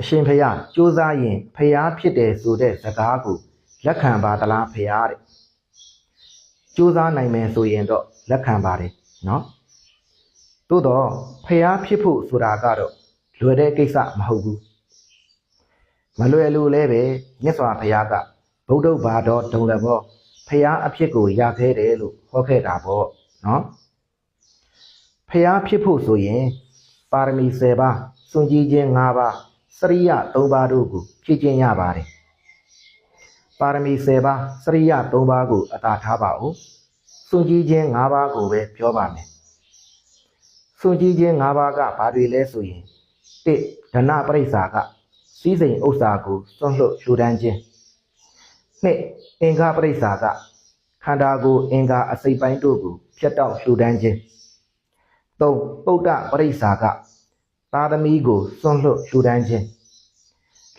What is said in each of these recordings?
အရှင်ဖျားကြိုးစားရင်ဖျားဖြစ်တယ်ဆိုတဲ့စကားကိုလက်ခံပါသလားဖျားတဲ့ကြိုးစားနိုင်မယ်ဆိုရင်တော့လက်ခံပါတယ်နော်သို့တော့ဖျားဖြစ်ဖို့ဆိုတာကတော့လွယ်တဲ့ကိစ္စမဟုတ်ဘူးမလွယ်လို့လဲပဲမြတ်စွာဘုရားကဗုဒ္ဓဘာတော်ဒုံလဘောဖျားအဖြစ်ကိုရခဲ့တယ်လို့ဟောခဲ့တာပေါ့နော်ဖျားဖြစ်ဖို့ဆိုရင်ပါရမီ10ပါးစွန့်ကြည်ခြင်း5ပါး စရိယ3ပါးတို့ကိုဖြည့်ခြင်းရပါတယ်ပါရမီ10ပါးစရိယ3ပါးကိုအသာထားပါဦးစွန့်ကြည်ခြင်း5ပါးကိုပဲပြောပါမယ်စွန့်ကြည်ခြင်း5ပါးကဘာတွေလဲဆိုရင်1ဒဏပရိစ္ဆာကစည်းစိမ်ဥစ္စာကိုစွန့်လွတ်လှူဒန်းခြင်း2အင်္ဂါပရိစ္ဆာကခန္ဓာကိုယ်အင်္ဂါအစိတ်ပိုင်းတို့ကိုဖြတ်တောက်လှူဒန်းခြင်း3ပုဒ္ဒပရိစ္ဆာက သာသမီကိုစွန့်လွတ်လှူဒန်းခြင်း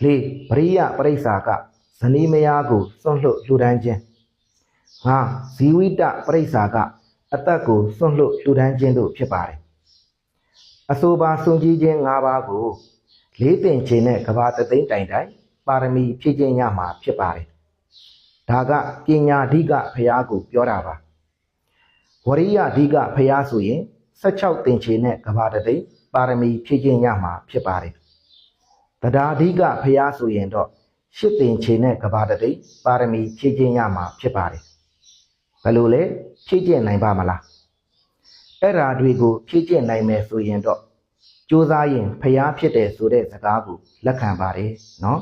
4ပရိယပရိစ္ဆာကဇနီးမယားကိုစွန့်လွတ်လှူဒန်းခြင်း5ဇီဝိတပရိစ္ဆာကအသက်ကိုစွန့်လွတ်လှူဒန်းခြင်းတို့ဖြစ်ပါတယ်အဆိုပါစွန့်ကြည့်ခြင်း၅ပါးကိုလေးတင်ခြင်းနဲ့ကဘာတသိန်းတိုင်တိုင်ပါရမီဖြည့်ခြင်းရမှာဖြစ်ပါတယ်ဒါကပညာဓိကဖရာကိုပြောတာပါဝရိယဓိကဖရာဆိုရင် 16တင်ချေနဲ့ကဘာတသိန်းပါရမီဖြည့်ခြင်းရမှာဖြစ်ပါတယ်တရားဓိကဖရာဆိုရင်တော့ရှစ်တင်ချေနဲ့ကဘာတသိန်းပါရမီဖြည့်ခြင်းရမှာဖြစ်ပါတယ်ဘယ်လိုလဲဖြည့်ခြင်းနိုင်ပါမလားအဲ့ဓာတွေကိုဖြည့်ခြင်းနိုင်မယ်ဆိုရင်တော့ကြိုးစားရင်ဖျားဖြစ်တယ်ဆိုတဲ့စကားကိုလက်ခံပါတယ်နော်